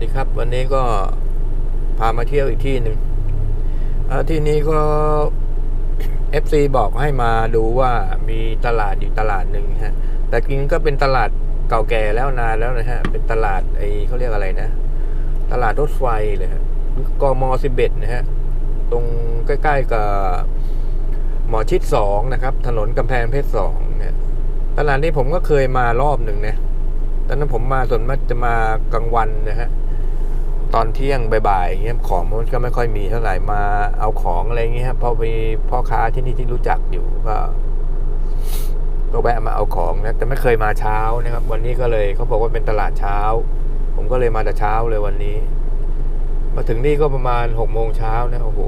ดีครับ วันนี้ก็พามาเที่ยวอีกที่หนึ่งที่นี้ก็ FC บอกให้มาดูว่ามีตลาดอยู่ตลาดหนึ่งฮะ แต่จริงก็เป็นตลาดเก่าแก่แล้วนานแล้วนะฮะ เป็นตลาดไอเขาเรียกอะไรนะ ตลาดรถไฟเลยฮะกมสิบเอ็ดนะฮะ ตรงใกล้ๆกับหมอชิดสองนะครับ ถนนกำแพงเพชรสองเนี่ย ตลาดนี้ผมก็เคยมารอบหนึ่งนะตอนนั้นผมมาส่วนมากจะมากลางวันนะฮะ ตอนเที่ยงบ่ายๆอย่างเงี้ยของมันก็ไม่ค่อยมีเท่าไหร่มาเอาของอะไรเงี้ยครับพราะมีพ่อค้าที่นี่ที่รู้จักอยู่ก็ก็แวะมาเอาของนะแต่ไม่เคยมาเช้านะครับ วันนี้ก็เลยเขาบอกว่าเป็นตลาดเช้า ผมก็เลยมาแต่เช้าเลยวันนี้ มาถึงนี่ก็ประมาณหกโมงเช้านะโอ้โห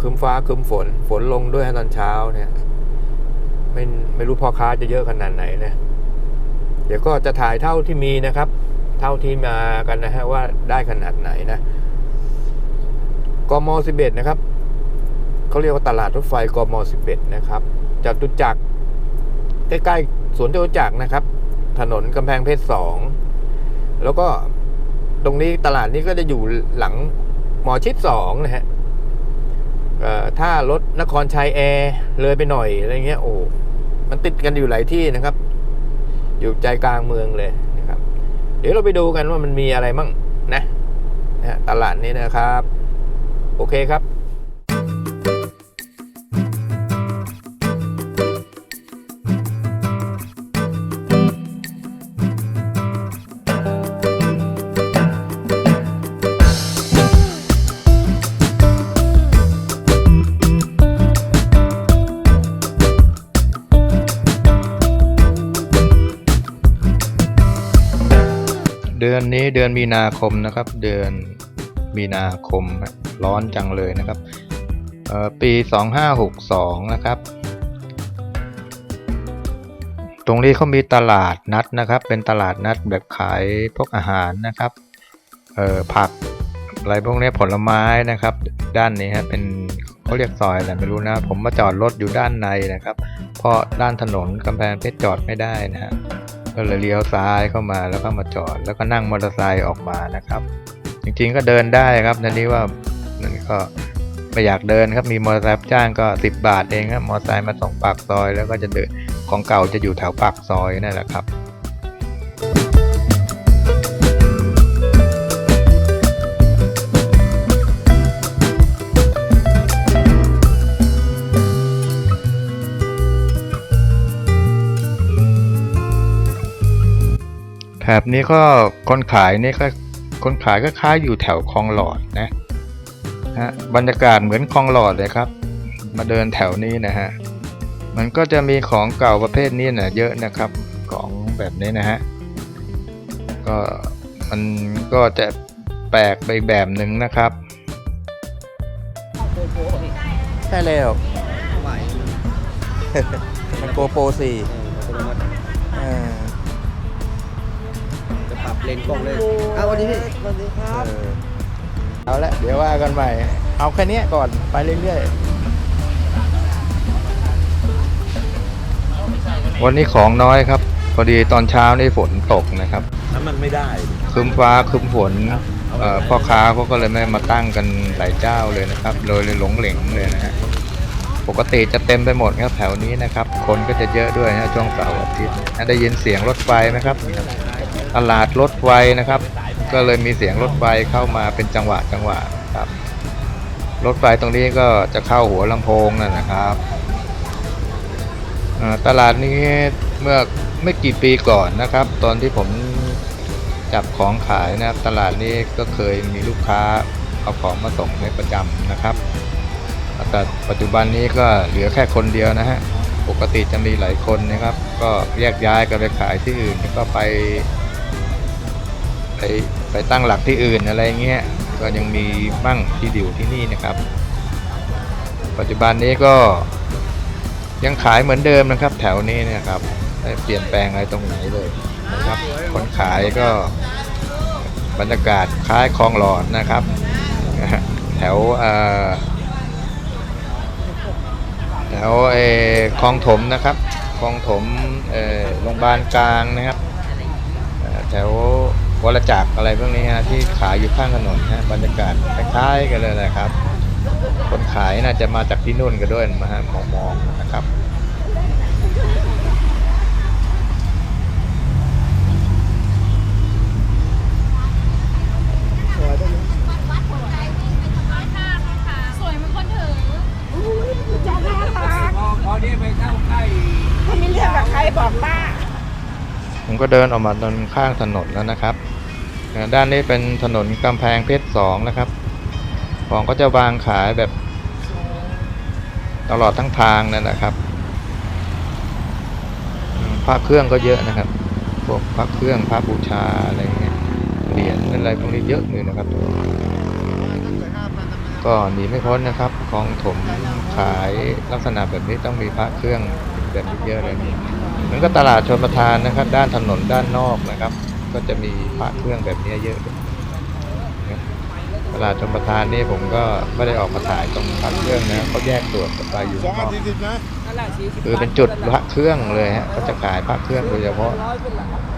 ครึ้มฟ้าครึ้มฝน ฝนลงด้วยตอนเช้าเนี่ย ไม่ไม่รู้พ่อค้าจะเยอะขนาดไหนนะเดี๋ยวก็จะถ่ายเท่าที่มีนะครับ เท่าที่มากันนะฮะว่าได้ขนาดไหนนะกม11นะครับเขาเรียกว่าตลาดรถไฟกม11นะครับจตุจักรใกล้ๆสวนจตุจักรนะครับ ถนนกำแพงเพชรสองแล้วก็ตรงนี้ตลาดนี้ก็จะอยู่หลังหมอชิดสองนะฮะถ้ารถนครชัยแอร์เลยไปหน่อยอะไรเงี้ยโอ้มันติดกันอยู่หลายที่นะครับ อยู่ใจกลางเมืองเลย ดี๋ยวเราไปดูกันว่ามันมีอะไรมั่งนะนะฮะตลาดนี้นะครับ โอเคครับ อนนี้เดือนมีนาคมนะครับ เดือนมีนาคมร้อนจังเลยนะครับเอ่อปี 2562 นะครับ ตรงนี้เขามีตลาดนัดนะครับ เป็นตลาดนัดแบบขายพวกอาหารนะครับผักอะไรพวกนี้ผลไม้นะครับ ด้านนี้ฮะเป็นเขาเรียกซอยอะไรไม่รู้นะ ผมมาจอดรถอยู่ด้านในนะครับ เพราะด้านถนนกำแพงเพชรจอดไม่ได้นะฮะ ก็เลยเลี้ยวซ้ายเข้ามาแล้วก็มาจอด แล้วก็นั่งมอเตอร์ไซค์ออกมานะครับ จริงๆก็เดินได้ครับนันนี้ว่านั่นก็ไม่อยากเดินครับมีมอเตอร์ไซค์จ้างก็ 10 บาทเองครับมอเตอร์ไซค์มาส่งปากซอย แล้วก็จะเดินของเก่าจะอยู่แถวปากซอยนั่นแหละครับ แถบนี้ก็คนขายนี่ก็คนขายก็ค้ายอยู่แถวคลองหลอดนะฮะบรรยากาศเหมือนคลองหลอดเลยครับ มาเดินแถวนี้นะฮะมันก็จะมีของเก่าประเภทนี้นะเยอะนะครับของแบบนี้นะฮะก็มันก็จะแปลกไปแบบหนึ่งนะครับใช่แล้วไหวมันโกโปรสี่เออจะปรับ เลนส์กล้องเลยอ้าวสวันนี้พี่สวัสดีครับ เอาละเดี๋ยวว่ากันใหม่ เอาแค่เนี้ยก่อนไปเรื่อยๆ วันนี้ของน้อยครับ พอดีตอนเช้านี่ฝนตกนะครับแล้วมันไม่ได้ครึ้มฟ้าครึ้มฝนเอ่อพ่อค้าเขาก็เลยไม่มาตั้งกันหลายเจ้าเลยนะครับเลยเลยหลงเหลงเลยนะฮะปกติจะเต็มไปหมดครับแถวนี้นะครับ คนก็จะเยอะด้วยนะช่วงเสาร์อาทิตย์นะได้ยินเสียงรถไฟไหมครับ ตลาดรถไฟนะครับ ก็เลยมีเสียงรถไฟเข้ามาเป็นจังหวะจังหวะครับ รถไฟตรงนี้ก็จะเข้าหัวลำโพงนั่นนะครับอ่าตลาดนี้เมื่อไม่กี่ปีก่อนนะครับ ตอนที่ผมจับของขายนะครับ ตลาดนี้ก็เคยมีลูกค้าเอาของมาส่งในประจำนะครับแต่ปัจจุบันนี้ก็เหลือแค่คนเดียวนะฮะปกติจะมีหลายคนนะครับ ก็แยกย้ายกันไปขายที่อื่นแล้วก็ไป ไปไปตั้งหลักที่อื่นอะไรเงี้ยก็ยังมีมั่งที่อยู่ที่นี่นะครับ ปัจจุบันนี้ก็ยังขายเหมือนเดิมนะครับ แถวนี้นะครับไม่เปลี่ยนแปลงอะไรตรงไหนเลยนะครับคนขายก็บรรยากาศคล้ายคลองหลอดนะครับ แถวเอแถวเอคลองถมนะครับคลองถมโรงพยาบาลกลางนะครับแถว วรจักรอะไรพวกนี้ฮะที่ขายอยู่ข้างถนนฮะบรรยากาศคล้ายๆกันเลยนะครับ คนขายน่าจะมาจากที่นู่นกันด้วยมาฮะมองๆนะครับสวยเหมันคนถือจะน่ารักพอนี้ไปเข้าใกล้ถ้ามีเรื่องกับใครบอกป้าผมก็เดินออกมาตรงข้างถนนแล้วนะครับเอ่อ ด้านนี้เป็นถนนกำแพงเพชรสองนะครับ ของก็จะวางขายแบบตลอดทั้งทางนั่นนะครับพระเครื่องก็เยอะนะครับ พวกพระเครื่องพระบูชาอะไรเงี้ย เหรียญอะไรพวกนี้เยอะเลยนะครับ ก็หนีไม่พ้นนะครับ ของถมขายลักษณะแบบนี้ต้องมีพระเครื่องแบบเยอะเลยนี่มันก็ตลาดชนประทานนะครับ ด้านถนนด้านนอกนะครับ ก็จะมีพระเครื่องแบบนี้เยอะเลยนะตลาดชนประทานนี่ผมก็ไม่ได้ออกมาถ่ายตรงพระเครื่องนะเขาแยกตรวจกันไปอยู่สองข้างนอัอนกสี่สิบนะคือเป็นจุดพระเครื่องเลยฮะก็จะขายพระเครื่องโดยเฉพาะ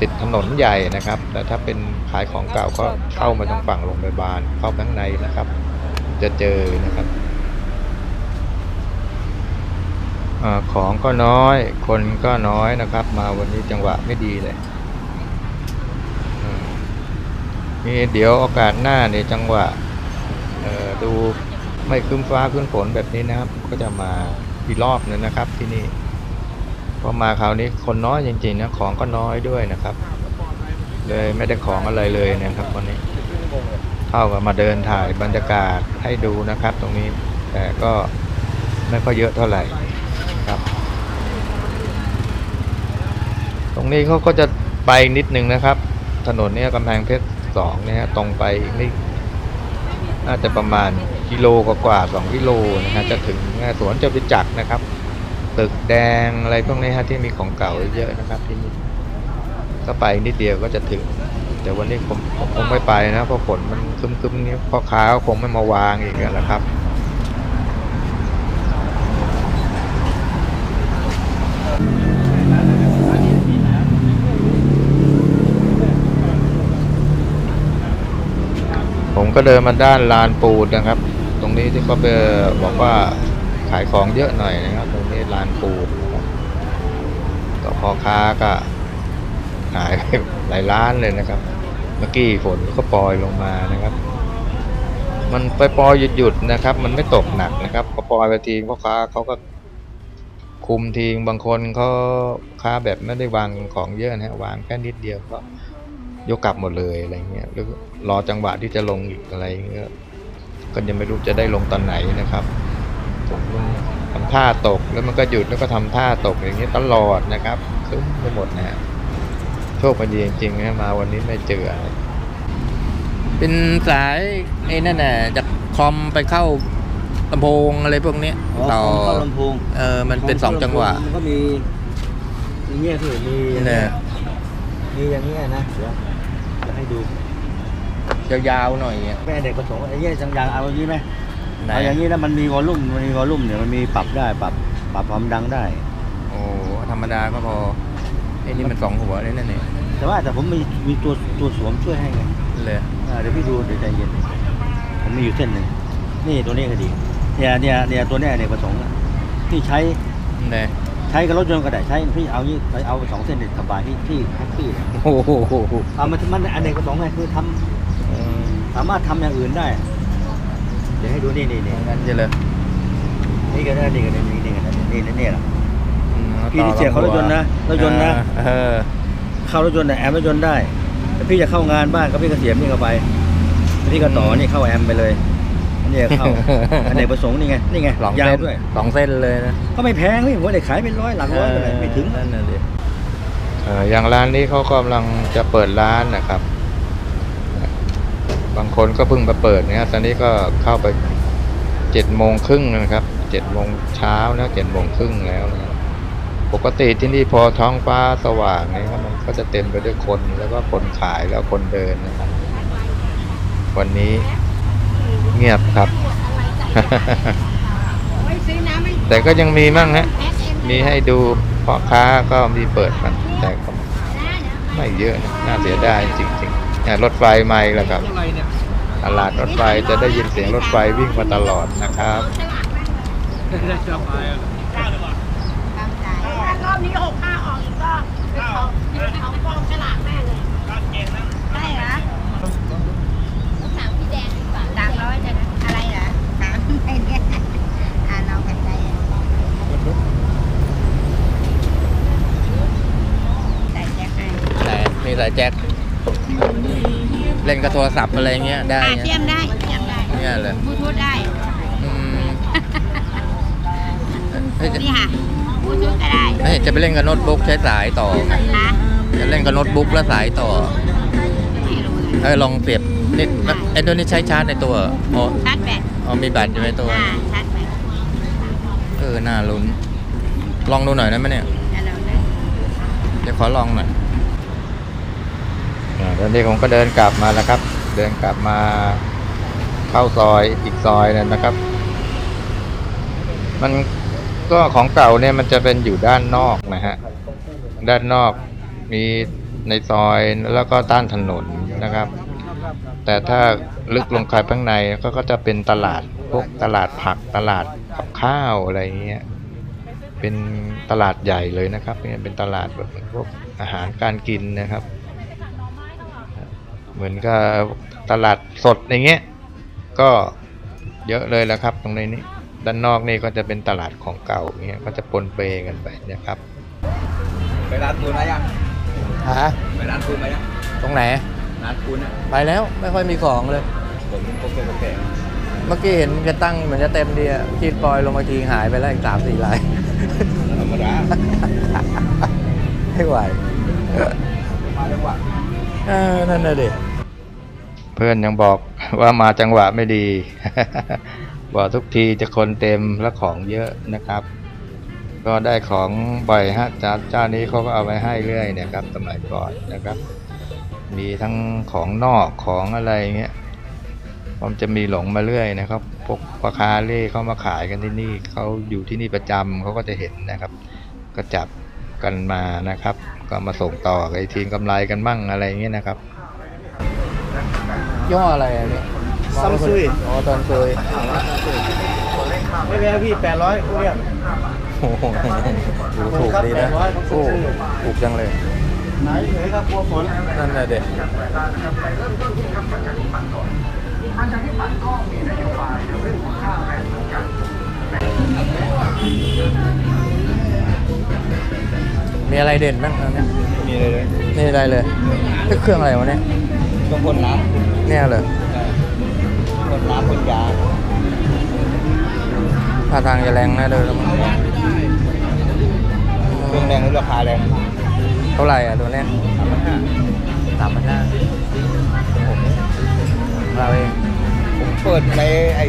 ติดถนนใหญ่นะครับ แต่ถ้าเป็นขายของเก่าก็เข้ามาทางฝั่งโรงพยาบาลเข้าข้างในนะครับ จะเจอนะครับอของก็น้อย คนก็น้อยนะครับ มาวันนี้จังหวะไม่ดีเลยอืม นี่เดี๋ยวโอกาสหน้าเนี่ยจังหวะดูไม่ครึ้มฟ้าครึ้มฝนแบบนี้นะครับ ก็จะมาอีกรอบหนึงนะครับที่นี่พอมาคราวนี้คนน้อยจริงๆนะของก็น้อยด้วยนะครับ เลยไม่ได้ของอะไรเลยนะครับวันนี้เท่ากับมาเดินถ่ายบรรยากาศให้ดูนะครับ ตรงนี้แต่ก็ไม่ค่อยเยอะเท่าไหร่ครับ ตรงนี้เขาก็จะไปนิดนึงนะครับ ถนนเนี้ยกำแพงเพชร สองเนี่ยฮะตรงไปอีกนี่น่าจะประมาณกิโลกว่าๆสองกิโลนะฮะจะถึงสวนจตุจักรนะครับ ตึกแดงอะไรพวกนี้ฮะที่มีของเก่าเยอะนะครับที่นี่ก็ไปนิดเดียวก็จะถึง แต่วันนี้ผมผมคงไม่ไปนะเพราะฝนมันคึมๆนี้พ่อค้าคงไม่มาวางอีกแล้วครับ ก็เดินมาด้านลานปูนนะครับ ตรงนี้ที่เขาไปบอกว่าขายของเยอะหน่อยนะครับ ตรงนี้ลานปูนก็พอค้าก็หายไปหลายล้านเลยนะครับ เมื่อกี้ฝนก็ปล่อยลงมานะครับ มันไปปล่อยหยุดๆนะครับ มันไม่ตกหนักนะครับพอปล่อยไปทีพ่อค้าเขาก็คุมทีบางคนเขาค้าแบบไม่ได้วางของเยอะนะฮะวางแค่นิดเดียวก็ ยกกลับหมดเลยอะไรเงี้ยหรือรอจังหวะที่จะลงอีกอะไรเงี้ยก็ยังไม่รู้จะได้ลงตอนไหนนะครับผมทำท่าตกแล้วมันก็หยุดแล้วก็ทำท่าตกอย่างนี้ยตลอดนะครับคึ้มไปหมดนะฮะโชคมันดีจริงๆนะมาวันนี้ไม่เจออะไรเป็นสายไอ้นั่นน่ะจากคอมไปเข้าลำโพงอะไรพวกเนี้ยอ๋อต่อของเข้าลำโพงเออมันเป็นสองจังหวะมันก็มีอย่างเงี้ยคือมีอย่างเนี่เงี้ยยมีอย่างเงี้ยนะเดี๋ยวจะ ให้ดูยาวๆหน่อยเงี้ยแม่เด็กประสงค์อย่างเงี้ยจังอย่างเอาอย่างนี้ไหมไหนเอาอย่างนี้นะมันมีวอลลุ่มมันมีวอลลุ่มเนี่ยมันมีปรับได้ปรับปรับความดังได้ โอ้ธรรมดาก็พอไอ้นี่มันสองหัวเลยนั่นเองแต่ว่าแต่ผมมีมีตัวตัวสวมช่วยให้ไงเลยอ่าเดี๋ยวพี่ดูเดี๋ยวใจเย็นผมมีอยู่เส้นหนึ่งนี่ตัวนี้ก็ดีเนี่ยเนี่ยเนี่ยตัวเนี้ยเนี่ยประสงค์อะที่ใช้เลย ใช้กับรถยนต์ก็ได้ใช้พี่เอางี้เอาสองเส้นเด็ดสบายที่ที่แท็กซี่เนี่ยโอ้โหเอามันมันอันเด็กประสงค์ไงคือทำอืมสามารถทำอย่างอื่นได้ เดี๋ยวให้ดูนี่นี่นี่งั้นจะเลยนี่ก็ได้นี่ก็ได้นี่นี่ก็ได้นี่นี่นี่แหละอืมพี่ที่เสียบเขารถยนต์นะรถยนต์นะเออเข้ารถยนต์เนี่ยแอมรถยนต์ได้แต่พี่จะเข้างานบ้านก็พี่ก็เสียบนี่เข้าไปแล้วพี่ก็ต่อนี่เข้าแอมไปเลย อันนี้เข้าอันเด็กประสงค์นี่ไงนี่ไงสองยาเส้วนด้วยสองเส้นเลยนะก็ไม่แพงพี่ผมว่าเด็กขายเป็นร้อยหลักร้อยก็ได้ไม่ถึงนั่นน่ะดิเอ่ออย่างร้านนี้เขากำลังจะเปิดร้านนะครับ บางคนก็เพิ่งมาเปิดเนี่ยตอนนี้ก็เข้าไปเจ็ดโมงครึ่งนะครับเจ็ดโมงเช้านะเจ็ดโมงครึ่งแล้วนะปกติที่นี่พอท้องฟ้าสว่างเนี่ยครับมันก็จะเต็มไปด้วยคนแล้วก็คนขายแล้วคนเดินนะครับ วันนี้ เงียบครับไม่ซื้อน้ำไม่แต่ก็ยังมีมั่งฮะแอสเอ็มมีให้ดูพ่อค้าก็มีเปิดมันแต่ก็ไม่เยอะนะน่าเสียดายจริงเนี่ยรถไฟมาอีกแล้วครับอะไรเนี่ยตลาดรถไฟจะได้ยินเสียงรถไฟวิ่งมาตลอดนะครับได้จะไปอะรอบนี้หกห้าออกอีกรอบเป็นของเป็นของกองฉลากแม่เลยได้เหรอ ต้องถามพี่แดงดีกว่า สามร้อยจะนะอะไรเหรอสามไอ้เนี่ยอ่านเอากันใจใส่แจ็คให้ แต่ มีสายแจ็คเล่นกับโทรศัพท์อะไรเงี้ยได้อ่าเงี้เชื่ยอมได้เชื่อมได้เนี่ยเลยบลูทูธได้อืมเฮ้ยจะนี่ค่ะบลูทูธก็ได้เฮ้ยจะไปเล่นกับโน้ตบุ๊กใช้สายต่อไหมนะจะเล่นกับโน้ตบุ๊กแล้วสายต่อไม่รู้เลยเออลองเสียบนี่ไอ้ตัวนี้ใช้ชาร์จในตัวอ๋อชาร์จแบตอ๋อมีแบตอยู่ในตัว อ่าชาร์จแบตเออน่าลุ้น ลองดูหน่อยได้ไหมเนี่ยแล้วเราได้ เดี๋ยวขอลองหน่อย ตอนนี้ผมก็เดินกลับมาแล้วครับ เดินกลับมาเข้าซอยอีกซอยนึงนะครับ มันก็ของเก่าเนี่ยมันจะเป็นอยู่ด้านนอกนะฮะ ด้านนอกมีในซอยแล้วก็ด้านถนนนะครับ แต่ถ้าลึกลงไปข้างในก็ก็จะเป็นตลาดพวกตลาดผักตลาดกับข้าวอะไรเงี้ย เป็นตลาดใหญ่เลยนะครับ เป็นตลาดแบบพวกอาหารการกินนะครับ เหมือนกับตลาดสดอย่างเงี้ยก็เยอะเลยแหล้วครับ ตรงในนี้ด้านนอกนี่ก็จะเป็นตลาดของเก่าอย่างเงี้ยก็จะปนเปกันไปนะครับไปร้านคุณไหมยังฮะไปร้านคุณไหมยังตรงไหนร้านคุณอะไปแล้วไม่ค่อยมีของเลยผมโอเคโอเคเมื่อกี้เห็นจะตั้งเหมือนจะเต็มดีอะจีนปล่อยลงมาทีหายไปแล้วอีกสามสี่ลายธรรมดาไม่ไหวมาจังหวะเออนั่นน่ะดิ เพื่อนยังบอกว่ามาจังหวะไม่ดี บอกทุกทีจะคนเต็มและของเยอะนะครับ ก็ได้ของบ่อยฮะจ้าเจ้านี้เขาก็เอาไปให้เรื่อยเนี่ยครับสมัยก่อนนะครับ มีทั้งของนอกของอะไรเงี้ยผมจะมีหลงมาเรื่อยนะครับ พวกปลาคาเล่เขามาขายกันที่นี่เขาอยู่ที่นี่ประจำเขาก็จะเห็นนะครับ ก็จับกันมานะครับ ก็มาส่งต่อไอ้ทีมกำไรกันบ้างอะไรเงี้ยนะครับ ย่ออะไรอันนี้ซัมซุย อ๋อตอนซุยไม่แพ้พี่แปดร้อยกูเนี่ยโอ้โหดูถูกดีนะครับโอ้ถูกจังเลย ไหนเฉยครับกลัวฝนนั่นแหละเด็กมีอะไรเด่นบ้างอันเนี้ยมีเลยเลยนี่อะไรเลยนี่เครื่องอะไรวะเนี่ย ต้องพ่นน้ำ เนี่ยเลยพ่นน้ำพ่นยาท่าทางจะแรงนะเดินแล้วมั้งเครื่องแรงหรือราคาแรงเท่าไหร่อะตัวเนี้ยสามพันห้าสามพันห้าเราเองผมเปิดในไอ้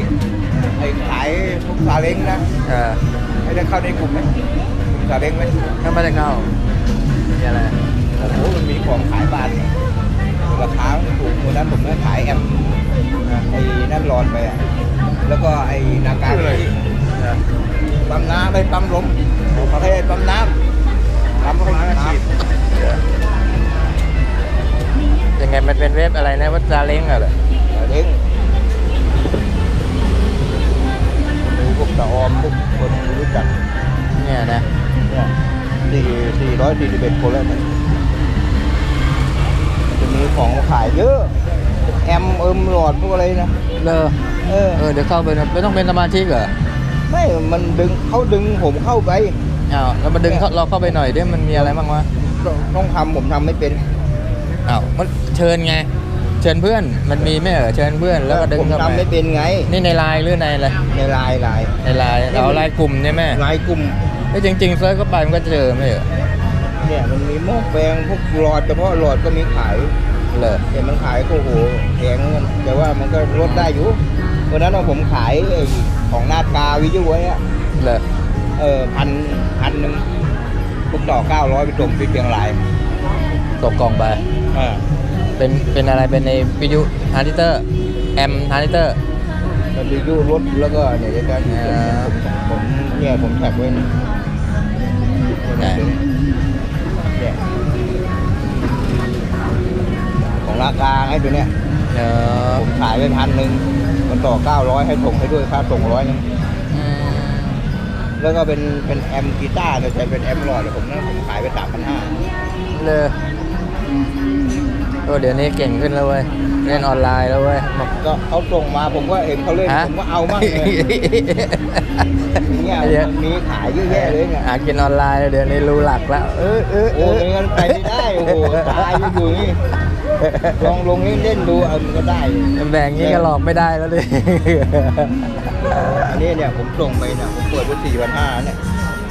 ไอ้ขายพวกซาเล้งนะเออให้ได้เข้าในกลุ่มไหมกลุ่มซาเล้งไหมถ้าไม่ได้เข้ามีอะไรโอ้โหมันมีของขายบานเนี่ย ราคาถูกวันนั้นผมก็ขายแอมไอ้นั่นรอนไปอะแล้วก็ไอ้นาการที่ปั๊มน้ำไปปั๊มลมเขาให้ปั๊มน้ำปั๊มให้น้ำยังไงมันเป็นเว็บอะไรนะว่าซาเล้งอะเหรอเล้งดูพวกตะออมพวกคนรู้จักเนี่ยนะเนี่ยสี่สี่ร้อยสี่สิบเอ็ดคนแล้วเนี่ยมันจะมี ของขายเยอะ แอมเอิมหลอดพวกอะไรนะเลอเออ เออเดี๋ยวเข้าไปนะไม่ต้องเป็นสมาชิกเหรอไม่มันดึงเขาดึงผมเข้าไปอ้าวแล้วมาดึงเขาเราเข้าไปหน่อยดิมันมีอะไรบ้างวะต้องทำผมทำไม่เป็นอ้าวมันเชิญไง เชิญเพื่อนมันมีไม่เหรอเชิญเพื่อนแล้วก็ดึงผมเข้าทำไปไม่เป็นไง นี่ในไลน์หรือในอะไรในไลน์ไลน์ในไลน์เราไลน์กลุ่มใช่ไหมไลน์กลุ่มไอ้ยจริงๆเซิร์ชเข้าไปมันก็เจอไม่เหรอเนี่ยมันมีหม้อแปลงพวกหลอดเฉพาะหลอดก็มีขาย เลยแต่มันขายก็โอ้โหแพงเหมือนกันแต่ว่ามันก็ลดได้อยู่วันนั้นเอาผมขายไอ้ของนาดกาวิจุไว้อะเลยเออพันพันหนึ่งพวกดอกเก้าร้อยไปส่งที่เชียงรายตกกล่องไปอ่าเป็นเป็นอะไรเป็นในวิทยุฮาร์ดิเตอร์แอมฮาร์ดิเตอร์มันวิจุรถแล้วก็เนี่ยจะการอ่าผมเนี่ยผมแท็กไว้นี่ไหนเนี่ยของ ราคาไอ้ตัวเนี้ยเออผมขายไปพันหนึ่งมันต่อเก้าร้อยให้ส่งให้ด้วยค่าส่งร้อยนึงอืมแล้วก็เป็นเป็นแอมกีตาร์แต่ใช้เป็นแอมหลอดแต่ผมนั้นผมขายไปสามพันห้าเลยโอ้เดี๋ยวนี้เก่งขึ้นแล้วเว้ยเล่นออนไลน์แล้วเว้ยบอก ก็เขาส่งมาผมก็เห็นเขาเล่นฮะ ผมก็เอามั่งเลยเนี่ยเดี๋ยวมันมีขายเยอะแยะเลยเนี่ยหากินออนไลน์เดี๋ยวนี้รู้หลักแล้ว เออเออเอโอ้อยงั้นไปไม่ได้โอ้โหตายอยู่นี่ ลองลงนี่เล่นดูเออมันก็ได้แบ่งงี้ก็หลอกไม่ได้แล้วดิอันนี้เนี่ยผมส่งไปเนี่ยผมเปิดไปสี่พันห้าเนี่ย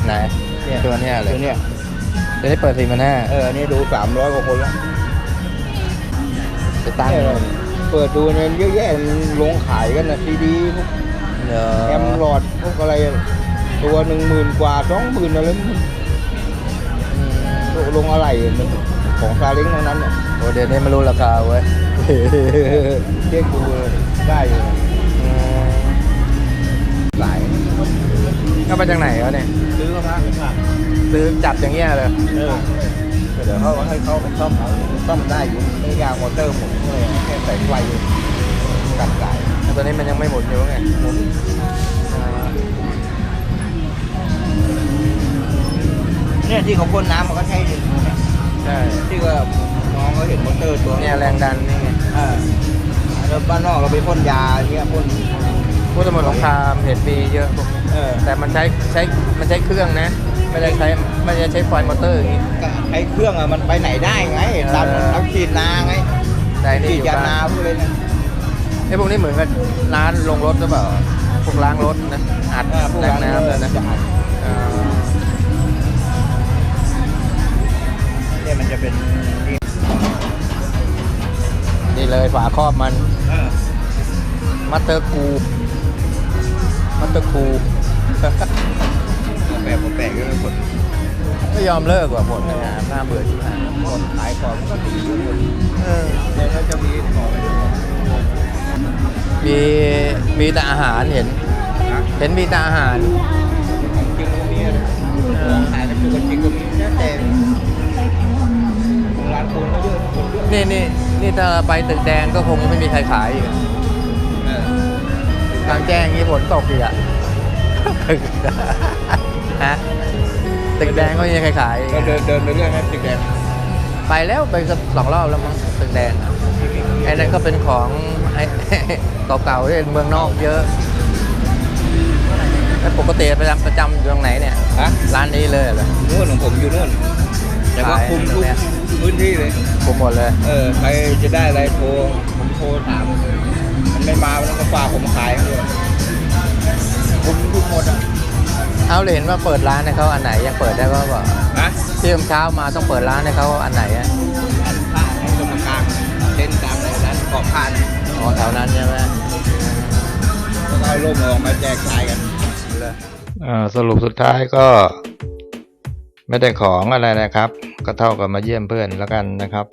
ไหนเนี่ยตัวเนี้ยเลยตัวเนี่ยตัวนี้เปิดสี่พันห้าเอออันนี่ดูสามร้อยกว่าคนแล้วไปตั้งเนี่ยเปิดดูเนี่ยเยอะแยะมันลงขายกันนะซีดีพวกเดี๋ยวแอมหลอดพวกอะไรตัวหนึ่งหมื่นกว่าสองหมื่นอะไรมันอืมลงอะไรมัน ของซาเล้งทั้งนั้นเนี่ยโอ้เดี๋ยวนี้ไม่รู้ราคาเว้ยเรียกดูได้อยู่อืมหลายก็มาจากไหนวะเนี่ยซื้อมาพักค่ะซื้อจับอย่างเงี้ยเลยเออเดี๋ยวเขาให้เขาไปซ่อมเอาซ่อมได้อยู่ไม่ยางมอเตอร์หมุนเลยแค่ใส่ไฟกัดสายแต่ตัวนี้มันยังไม่หมุนอยู่ไงหมุนอ่าเนี่ยที่เขาพ่นน้ำมันก็ใช่ดิ ใช่ที่ว่าน้องเขาเห็นมอเตอร์ตัวเนี่ยแรงดันนี่ไงอ่าแล้วบ้านนอกเราไปพ่นยาเนี่ยพ่นผู้สมุทรสงครามเห็นมีเยอะพวกนี้เออแต่มันใช้ใช้มันใช้เครื่องนะ ไม่ได้ใช้ไม่ได้ใช้ไฟมอเตอร์อย่างงี้ก็ไอ้เครื่องอะมันไปไหนได้ไงตามเออตามขีดนาไงแต่นี่ขีอดยู่ยาบ้านนาพวกเลยนะไอ้พวกนี้เหมือนกับร้านลงรถหรือเปล่าพวกล้างรถนะอัดอ่าพวกแรงร้านน้ำเลยนะจะอัดอ่า เนี่ยมันจะเป็นนี่นี่เลยฝาครอบมันเออมัตเตอร์กูมัตเตอร์กูแปลกแปลกก็เลยคนไม่ยอมเลิกว่ะหมดเลยนะน่าเบื่อที่ผ่านคนขายของมันก็ดีอยู่คนเออเดี๋ยวเขาจะมีของมีมีแต่อาหารเห็นนะเห็นมีแต่อาหารของจริงก็มีนะของขายน้ำจุกจริงก็มีนะแต่ นเยอะนี่นี่นี่ถ้าไปตึกแดงก็คงไม่มีใครขายอีกอะเออกลางแจ้งอย่างนี้ฝนตกอีกอะฮะตึกแดงก็ไม่มีใครขายอีกก็เดินเดินไปเรื่อยนะตึกแดงไปแล้วไปสักสองรอบแล้วมั้งตึกแดงอะไอ้นั่นก็เป็นของไอ้เก่าๆที่เมืองนอกเยอะแล้วปกติประจำประจำอยู่ตรงไหนเนี่ย ฮะ ร้านนี้เลยเหรอนู่นของผมอยู่นู่นแต่ว่าคุมทุก พื้นที่เลย ผมหมดเลย เออใครจะได้อะไรโทรผมโทรถาม มันไม่มามันก็ฝากผมขายด้วยคุมทุกหมดอะเอาเลยเห็นว่าเปิดร้านให้เขาอันไหนยังเปิดได้ก็บอกนะที่เช้ามาต้องเปิดร้านให้เขาอันไหนอะร้านผ้าให้ตรงกลางเต้นกลางเลยร้านกอบผ้านะอ๋อแถวนั้นใช่ไหมแล้วก็เอาร่มออกมาแจกจ่ายกันสรุปสุดท้ายก็ ไม่ได้ของอะไรนะครับ ก็เท่ากับมาเยี่ยมเพื่อนแล้วกันนะครับ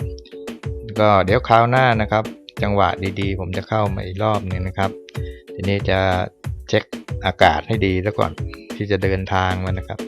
ก็เดี๋ยวคราวหน้านะครับ จังหวะดีๆ ผมจะเข้ามาอีกรอบนึงนะครับ ทีนี้จะเช็คอากาศให้ดีแล้วก่อนที่จะเดินทางมานะครับ